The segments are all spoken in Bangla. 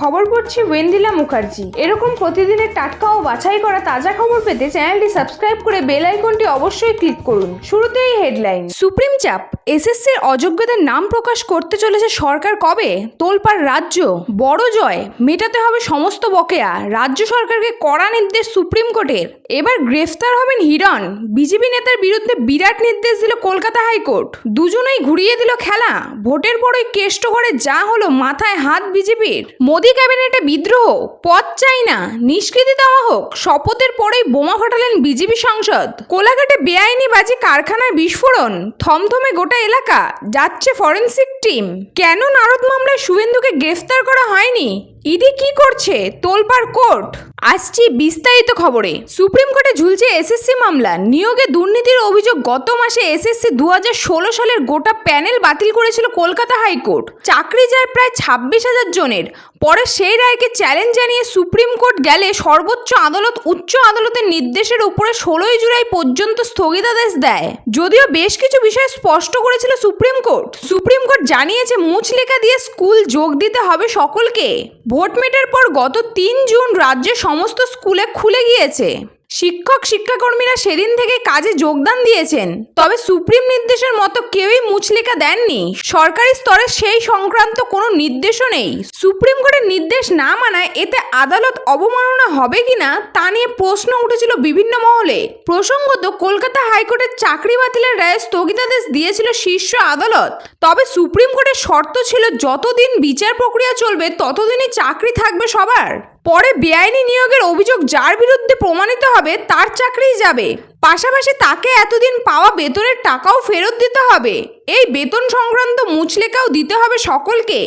খবর পড়ছি ওয়েন্দিলা মুখার্জি। এরকম প্রতিদিনের টাটকা ও বাছাই করা তাজা খবর পেতে চ্যানেলটি সাবস্ক্রাইব করে বেল আইকনটি অবশ্যই ক্লিক করুন। শুরুতেই হেডলাইন। সুপ্রিম চাপ, এসএসসির অযোগ্যদের নাম প্রকাশ করতে চলেছে সরকার কবে? তোলপাড় রাজ্য, বড় জয়, মেটাতে হবে সমস্ত বকেয়া। রাজ্য সরকারকে কড়া নির্দেশ সুপ্রিম কোর্টের। এবার গ্রেফতার হবেন হিরণ। বিজেপি নেতার বিরুদ্ধে বিরাট নির্দেশ দিল কলকাতা হাইকোর্ট। দুজনেই ঘুরিয়ে দিল খেলা। ভোটের পরই কেষ্ট করে যা হলো মাথায় হাত বিজেপির। মোদী ক্যাবিনেটে বিদ্রোহ পদ চাই না। নিষ্কৃতি দেওয়া হোক, শপথের পরেই বোমা ফাটালেন বিজেপি সাংসদ। কোলাঘাটে বেআইনি বাজি কারখানায় বিস্ফোরণ, থমথমে গোটা এলাকা, যাচ্ছে ফরেন্সিক টিম। কেন নারদ মামলায় শুভেন্দুকে গ্রেফতার করা হয়নি? ইডি কি করছে? তোলপাড় কোর্ট। আসছি বিস্তারিত খবরে। সুপ্রিম কোর্টে ঝুলছে এসএসসি মামলা। নিয়োগে দুর্নীতির অভিযোগ গত মাসে এসএসসি দু সালের গোটা প্যানেল বাতিল করেছিল কলকাতা হাইকোর্ট। চাকরি যায় প্রায় ছাব্বিশ হাজার জনের। সেই রায়কে চ্যালেঞ্জ জানিয়ে সুপ্রিম কোর্ট গেলে সর্বোচ্চ আদালত উচ্চ আদালতের নির্দেশের উপরে ষোলোই জুলাই পর্যন্ত স্থগিতাদেশ দেয়। যদিও বেশ কিছু বিষয় স্পষ্ট করেছিল সুপ্রিম কোর্ট। সুপ্রিম কোর্ট জানিয়েছে, মুচলেখা দিয়ে স্কুল যোগ দিতে হবে সকলকে। ভোট মেটার পর গত তিন জুন রাজ্যের সমস্ত স্কুলে খুলে গিয়েছে। শিক্ষক শিক্ষাকর্মীরা সেদিন থেকে কাজে যোগদান দিয়েছেন। তবে সুপ্রিম নির্দেশের মতো কেউই মুচলেখা দেননি। সরকারি স্তরে সেই সংক্রান্ত কোনো নির্দেশও নেই। সুপ্রিম কোর্টের নির্দেশ না মানায় এতে আদালত অবমাননা হবে কিনা তা নিয়ে প্রশ্ন উঠেছিল বিভিন্ন মহলে। প্রসঙ্গত, কলকাতা হাইকোর্টের চাকরি বাতিলের রায়ে স্থগিতাদেশ দিয়েছিল শীর্ষ আদালত। তবে সুপ্রিম কোর্টের শর্ত ছিল, যতদিন বিচার প্রক্রিয়া চলবে, ততদিনই চাকরি থাকবে সবার। পরে বেআইনি নিয়োগের অভিযোগ যার বিরুদ্ধে প্রমাণিত হবে, তার চাকরিই যাবে। পাশাপাশি তাকে এতদিন পাওয়া বেতনের টাকাও ফেরত দিতে হবে। এই বেতন সংক্রান্ত মুচলেখাও দিতে হবে সকলকে।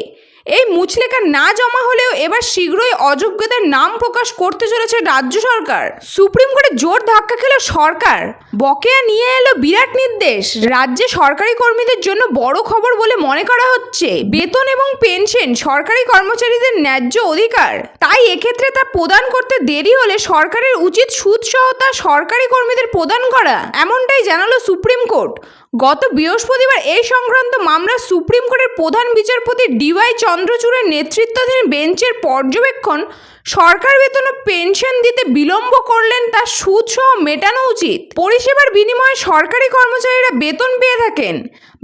এই মুচলেখা না জমা হলেও এবার শীঘ্রই অযোগ্যদের নাম প্রকাশ করতে চলেছে রাজ্য সরকার। সুপ্রিম কোর্টে জোর ধাক্কা খেল সরকার। বকেয়া নিয়ে এলো বিরাট নির্দেশ। রাজ্যে সরকারি কর্মীদের জন্য বড় খবর বলে মনে করা হচ্ছে। বেতন এবং পেনশন সরকারি কর্মচারীদের ন্যায্য অধিকার। তাই এক্ষেত্রে তা প্রদান করতে দেরি হলে সরকারের উচিত সুদ সহ তা সরকারি কর্মীদের প্রদান করা। এমনটাই জানালো সুপ্রিম কোর্ট। গত বৃহস্পতিবার এই সংক্রান্ত মামলা সুপ্রিম কোর্টের প্রধান বিচারপতি ডিওয়াই চন্দ্রচূড়ের নেতৃত্বাধীন বেঞ্চের পর্যবেক্ষণ সরকার বেতন ও পেনশন দিতে বিলম্ব করলেন তা সুদ সহ মেটানো উচিত। পরিষেবার বিনিময়ে সরকারি কর্মচারীরা বেতন পেয়ে থাকেন।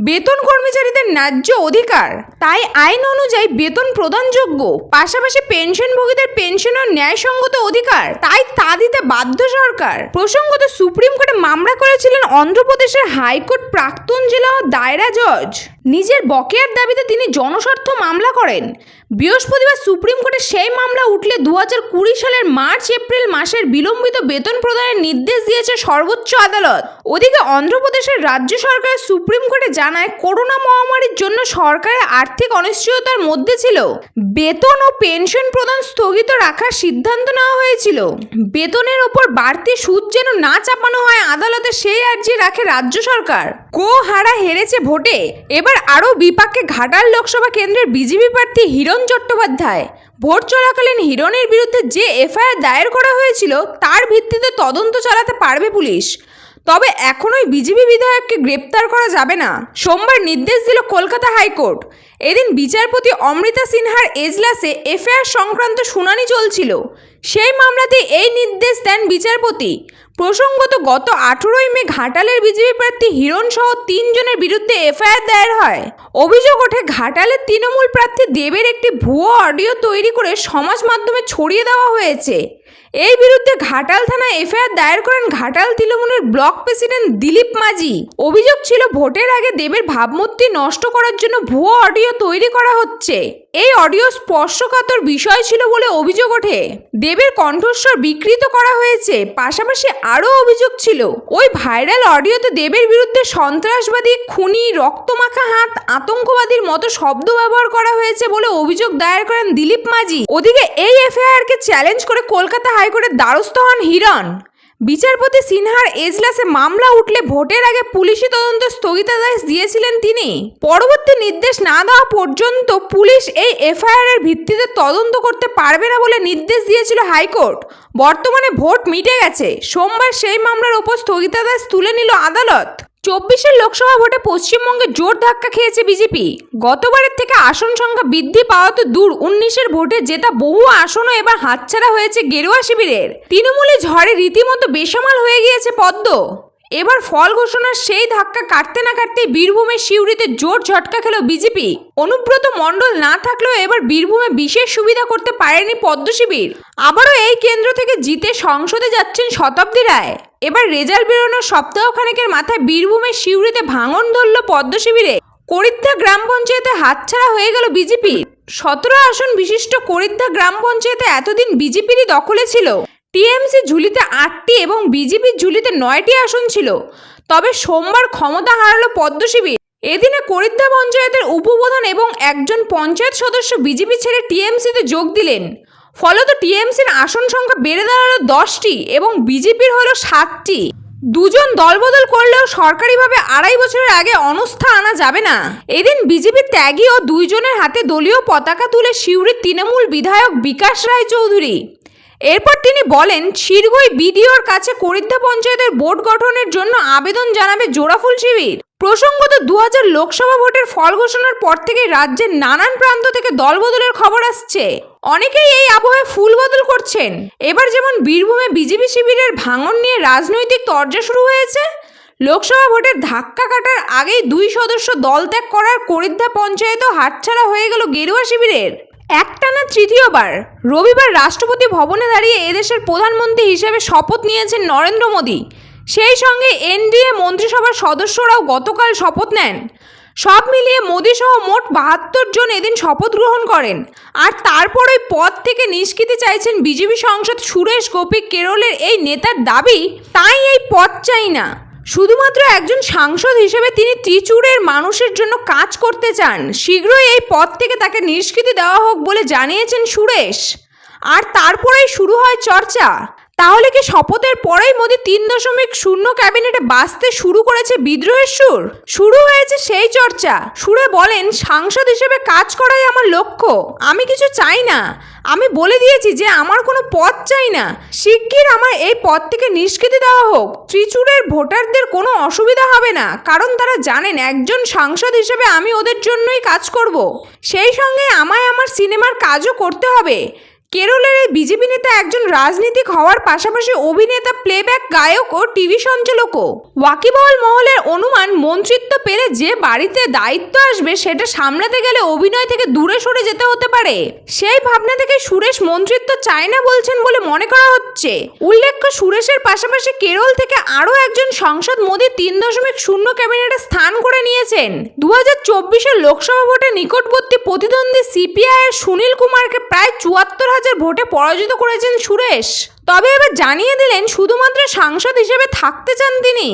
বেতন কর্মচারীদের ন্যায্য অধিকার। তাই আইন অনুযায়ী বেতন প্রদানযোগ্য। পাশাপাশি পেনশনভোগীদের পেনশনের ন্যায়সঙ্গত অধিকার। তাই তা দিতে বাধ্য সরকার। প্রসঙ্গত সুপ্রিম কোর্টে মামলা করেছিলেন অন্ধ্রপ্রদেশের হাইকোর্ট প্রাক্তন জেলা ও দায়রা জজ। নিজের বকেয়ার দাবিতে তিনি জনস্বার্থ মামলা করেন। বৃহস্পতিবার সুপ্রিম কোর্টে সেই মামলা উঠলে দু সালের মার্চ এপ্রিল মাসের বিলম্বিত বেতন প্রদানের নির্দেশ দিয়েছে সর্বোচ্চ আদালত। ওদিকে অন্ধ্রপ্রদেশের রাজ্য সরকার সুপ্রিম কোর্টে জানায়, করোনা মহামারীর জন্য সরকারের আর্থিক অনিশ্চয়তার মধ্যে ছিল। বেতন ও পেনশন প্রদান স্থগিত রাখার সিদ্ধান্ত নেওয়া হয়েছিল। বেতনের ওপর বাড়তি সুদ যেন না চাপানো হয়, আদালতে সেই আর্জি রাখে রাজ্য সরকার। কো হারা হেরেছে ভোটে? এবার আরও বিপাকে ঘাটাল লোকসভা কেন্দ্রের বিজেপি প্রার্থী হিরণ চট্টোপাধ্যায়। ভোট চলাকালীন হিরণের বিরুদ্ধে যে এফআইআর দায়ের করা হয়েছিল, তার ভিত্তিতে তদন্ত চালাতে পারবে পুলিশ। তবে এখনোই বিজেপি বিধায়ককে গ্রেপ্তার করা যাবে না। সোমবার নির্দেশ দিল কলকাতা হাইকোর্ট। এদিন বিচারপতি অমৃতা সিনহার এজলাসে এফআইআর সংক্রান্ত শুনানি চলছিল। সেই মামলাতে এই নির্দেশ দেন বিচারপতি। প্রসঙ্গত গত আঠেরোই মে ঘাটালের বিজেপি প্রার্থী হিরণ সহ তিনজনের বিরুদ্ধে এফআইআর দায়ের হয়। অভিযোগ ওঠে, ঘাটালের তৃণমূল প্রার্থী দেবের একটি ভুয়ো অডিও তৈরি করে সমাজ মাধ্যমে ছড়িয়ে দেওয়া হয়েছে। এই বিরুদ্ধে ঘাটাল থানায় এফআইআর দায়ের করেন ঘাটাল তৃণমূলের ব্লক প্রেসিডেন্ট দিলীপ মাঝি। অভিযোগ ছিল ভোটের আগে দেবের ভাবমূর্তি নষ্ট করার জন্য ভুয়ো অডিও তৈরি করা হচ্ছে। এই অডিও স্পর্শকাতর বিষয় ছিল বলে অভিযোগ ওঠে। দেবের কণ্ঠস্বর বিকৃত করা হয়েছে, পাশাপাশি আরও অভিযোগ ছিল, ওই ভাইরাল অডিওতে দেবের বিরুদ্ধে সন্ত্রাসবাদী, খুনি, রক্তমাখা হাত, আতঙ্কবাদীর মতো শব্দ ব্যবহার করা হয়েছে বলে অভিযোগ দায়ের করেন দিলীপ মাঝি। ওদিকে এই এফআইআরকে চ্যালেঞ্জ করে কলকাতা হাইকোর্টের দ্বারস্থ হন হিরণ। বিচারপতি সিনহার এজলাসে মামলা উঠলে ভোটের আগে পুলিশি তদন্ত স্থগিতাদেশ দিয়েছিলেন তিনি। পরবর্তী নির্দেশ না দেওয়া পর্যন্ত পুলিশ এই এফআইআর এর ভিত্তিতে তদন্ত করতে পারবে না বলে নির্দেশ দিয়েছিল হাইকোর্ট। বর্তমানে ভোট মিটে গেছে। সোমবার সেই মামলার ওপর স্থগিতাদেশ তুলে নিল আদালত। চব্বিশের লোকসভা ভোটে পশ্চিমবঙ্গে জোর ধাক্কা খেয়েছে বিজেপি। গতবারের থেকে আসন সংখ্যা বৃদ্ধি পাওয়া তো দূর। উনিশের ভোটে জেতা বহু আসনও এবার হাতছাড়া হয়েছে গেরুয়া শিবিরের। তৃণমূলে ঝড়ে রীতিমতো বেসামাল হয়ে গিয়েছে পদ্ম। এবার ফল ঘোষণার সেই ধাক্কা কাটতে না কাটতেই বীরভূমের শিউরিতে জোর ঝটকা খেল বিজেপি অনুব্রত মণ্ডল না থাকলেও এবার বীরভূমে বিশেষ সুবিধা করতে পারেনি পদ্ম শিবির। আবারও এই কেন্দ্র থেকে জিতে সংসদে যাচ্ছেন শতাব্দী রায়। এবার রেজাল্ট বেরোনোর সপ্তাহখানেকের মাথায় বীরভূমের শিউরিতে ভাঙন ধরল পদ্ম শিবিরে। করিদ্ধা গ্রাম পঞ্চায়েতে হাতছাড়া হয়ে গেল বিজেপি সতেরো আসন বিশিষ্ট করিদ্ধা গ্রাম পঞ্চায়েতে এতদিন বিজেপিরই দখলে ছিল। টিএমসি ঝুলিতে আটটি এবং বিজেপির ঝুলিতে নয়টি আসন ছিল। তবে সোমবার ক্ষমতা হারালো পদ্মশিবির এদিনে করিদ্ধা পঞ্চায়েতের উপপ্রধান এবং একজন পঞ্চায়েত সদস্য বিজেপি ছেড়ে টিএমসিতে যোগ দিলেন। ফলত টিএমসির আসন সংখ্যা বেড়ে দাঁড়াল দশটি এবং বিজেপির হল সাতটি। দুজন দলবদল করলেও সরকারিভাবে আড়াই বছরের আগে অনস্থা আনা যাবে না। এদিন বিজেপি ত্যাগী ও দুইজনের হাতে দলীয় পতাকা তুলে শিউরির তৃণমূল বিধায়ক বিকাশ রায় চৌধুরী এরপর তিনি বলেন শিরগই বিডিওর কাছে করিদ্ধা পঞ্চায়েতের বোর্ড গঠনের জন্য আবেদন জানাবে জোড়াফুল শিবির। প্রসঙ্গত দু হাজার লোকসভা ভোটের ফল ঘোষণার পর থেকে রাজ্যের নানান প্রান্ত থেকে দলবদলের খবর আসছে। অনেকেই এই আবহে ফুল বদল করছেন। এবার যেমন বীরভূমে বিজেপি শিবিরের ভাঙন নিয়ে রাজনৈতিক তর্জা শুরু হয়েছে, লোকসভা ভোটের ধাক্কা কাটার আগেই দুই সদস্য দল ত্যাগ করার করিদ্ধা পঞ্চায়েতও হাতছাড়া হয়ে গেল গেরুয়া শিবিরের। একটানা তৃতীয়বার রবিবার রাষ্ট্রপতি ভবনে দাঁড়িয়ে এদেশের প্রধানমন্ত্রী হিসেবে শপথ নিয়েছেন নরেন্দ্র মোদী। সেই সঙ্গে এনডিএ মন্ত্রিসভার সদস্যরাও গতকাল শপথ নেন। সব মিলিয়ে মোদী সহ মোট বাহাত্তর জন এদিন শপথ গ্রহণ করেন। আর তারপর পদ থেকে নিষ্কৃতি চাইছেন বিজেপি সাংসদ সুরেশ গোপী কেরলের এই নেতার দাবি, তাই এই পদ চাই না। শুধুমাত্র একজন সাংসদ হিসেবে তিনি ত্রিচুরের মানুষের জন্য কাজ করতে চান, শীঘ্রই এই পদ থেকে তাকে নিষ্কৃতি দেওয়া হোক বলে জানিয়েছেন সুরেশ। আর তারপরেই শুরু হয় চর্চা। তাহলে কি শপথের পরেই মোদী তিন দশমিক শূন্য ক্যাবিনেটে বাঁচতে শুরু করেছে বিদ্রোহের সুর? শুরু হয়েছে সেই চর্চা। সুরে বলেন, সাংসদ হিসেবে কাজ করাই আমার লক্ষ্য। আমি কিছু চাই না। আমি বলে দিয়েছি যে আমার কোনো পদ চাই না। শিগগির আমার এই পদ থেকে নিষ্কৃতি দেওয়া হোক। ত্রিচুরের ভোটারদের কোনো অসুবিধা হবে না, কারণ তারা জানেন একজন সাংসদ হিসেবে আমি ওদের জন্যই কাজ করব। সেই সঙ্গে আমায় আমার সিনেমার কাজও করতে হবে। কেরলের এই বিজেপি নেতা একজন রাজনীতিক হওয়ার পাশাপাশি অভিনেতা প্লেব্যাক গায়ক ও টিভি সঞ্চালকও। ওয়াকিবহল মহলের অনুমান, মন্ত্রিত্ব পেলে যে বাড়িতে দায়িত্ব আসবে সেটা সামলাতে গেলে অভিনয় থেকে দূরে সরে যেতে হতে পারে। সেই ভাবনা থেকে সুরেশ মন্ত্রিত্ব চায় না বলছেন বলে মনে করা হচ্ছে। উল্লেখ্য, সুরেশের পাশাপাশি কেরল থেকে আরও একজন সংসদ মোদী তিন দশমিক শূন্য ক্যাবিনেটে স্থান করে নিয়েছেন। দু হাজার লোকসভা ভোটে নিকটবর্তী প্রতিদ্বন্দ্বী সিপিআই এর সুনীল কুমারকে প্রায় চুয়াত্তর হাজার ভোটে পরাজিত করেছেন সুরেশ। তবে এবার জানিয়ে দিলেন শুধুমাত্র সাংসদ হিসেবে থাকতে চান তিনি।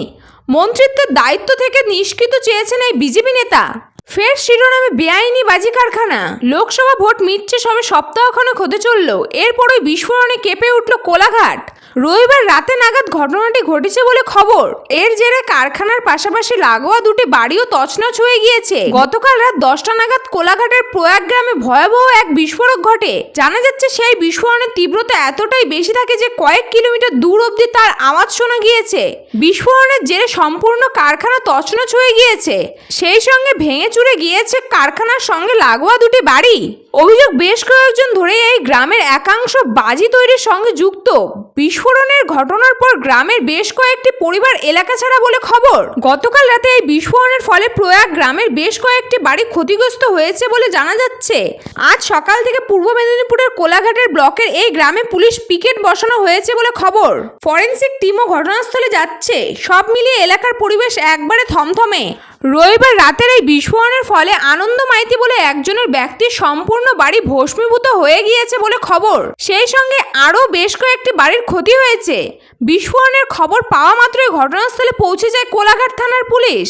মন্ত্রিত্বের দায়িত্ব থেকে নিষ্কৃত চেয়েছেন এই বিজেপি নেতা। ফের শিরোনামে বেআইনি বাজি কারখানা। লোকসভা ভোট মিটছে সবে সপ্তাহখানেক হতে চলল। এরপরই বিস্ফোরণে কেঁপে উঠল কোলাঘাট। রবিবার রাতে নাগাদ ঘটনাটি ঘটেছে বলে খবর। এর জেরে কারখানার পাশাপাশি লাগোয়া দুটি বাড়িও তছনছ হয়ে গিয়েছে। গতকাল রাত দশটা নাগাদ কোলাঘাটের প্রয়াগ গ্রামে ভয়াবহ এক বিস্ফোরক ঘটে। জানা যাচ্ছে, সেই বিস্ফোরণের তীব্রতা এতটাই বেশি থাকে যে কয়েক কিলোমিটার দূর অব্দি তার আওয়াজ শোনা গিয়েছে। বিস্ফোরণের জেরে সম্পূর্ণ কারখানা তছনছ হয়ে গিয়েছে। সেই সঙ্গে ভেঙে চুরে গিয়েছে কারখানার সঙ্গে লাগোয়া দুটি বাড়ি। অভিযোগ বেশ কয়েকজন ধরে এই গ্রামের একাংশ বাজি তৈরির সঙ্গে যুক্ত। বিস্ফোরণের ঘটনার পর গ্রামের বেশ কয়েকটি পরিবার এলাকা ছাড়া বলে খবর। গতকাল রাতে এই বিস্ফোরণের ফলে প্রয়াগ গ্রামের বেশ কয়েকটি বাড়ি ক্ষতিগ্রস্ত হয়েছে বলে জানা যাচ্ছে। আজ সকাল থেকে পূর্ব মেদিনীপুরের কোলাঘাটের ব্লকের এই গ্রামে পুলিশ পিকেট বসানো হয়েছে বলে খবর। ফরেন্সিক টিমও ঘটনাস্থলে যাচ্ছে। সব মিলিয়ে এলাকার পরিবেশ একবারে থমথমে। রবিবার রাতের এই বিস্ফোরণের ফলে আনন্দ মাইতি বলে একজনের ব্যক্তির সম্পূর্ণ বাড়ি ভস্মীভূত হয়ে গিয়েছে বলে খবর। সেই সঙ্গে আরও বেশ কয়েকটি বাড়ির ক্ষতি হয়েছে। বিস্ফোরণের খবর পাওয়া মাত্রই ঘটনাস্থলে পৌঁছে যায় কোলাঘাট থানার পুলিশ।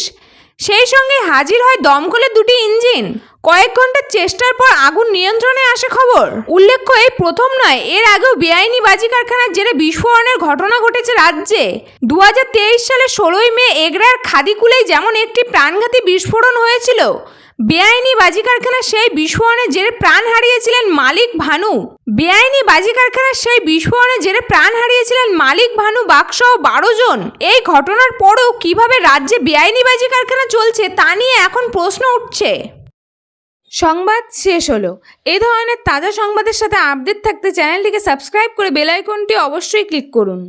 সেই সঙ্গে হাজির হয় দমকলের দুটি ইঞ্জিন। কয়েক ঘণ্টার চেষ্টার পর আগুন নিয়ন্ত্রণে আসে খবর। উল্লেখ্য, এই প্রথম নয়, এর আগেও বেআইনি বাজি কারখানার জেরে বিস্ফোরণের ঘটনা ঘটেছে রাজ্যে। দু সালে ষোলোই মে এগরার খাদিকুলেই যেমন একটি প্রাণঘাতী বিস্ফোরণ হয়েছিল, বেআইনি বাজি কারখানার সেই বিস্ফোরণের জেরে প্রাণ হারিয়েছিলেন মালিক ভানু। বেআইনি বাজি কারখানার সেই বিস্ফোরণের জেরে প্রাণ হারিয়েছিলেন মালিক ভানু বাগসহ বারো জন। এই ঘটনার পরেও কীভাবে রাজ্যে বেআইনি বাজি কারখানা চলছে তা নিয়ে এখন প্রশ্ন উঠছে। সংবাদ শেষ হলো। এ ধরনের তাজা সংবাদের সাথে আপডেট থাকতে চ্যানেলটিকে সাবস্ক্রাইব করে বেলাইকনটি অবশ্যই ক্লিক করুন।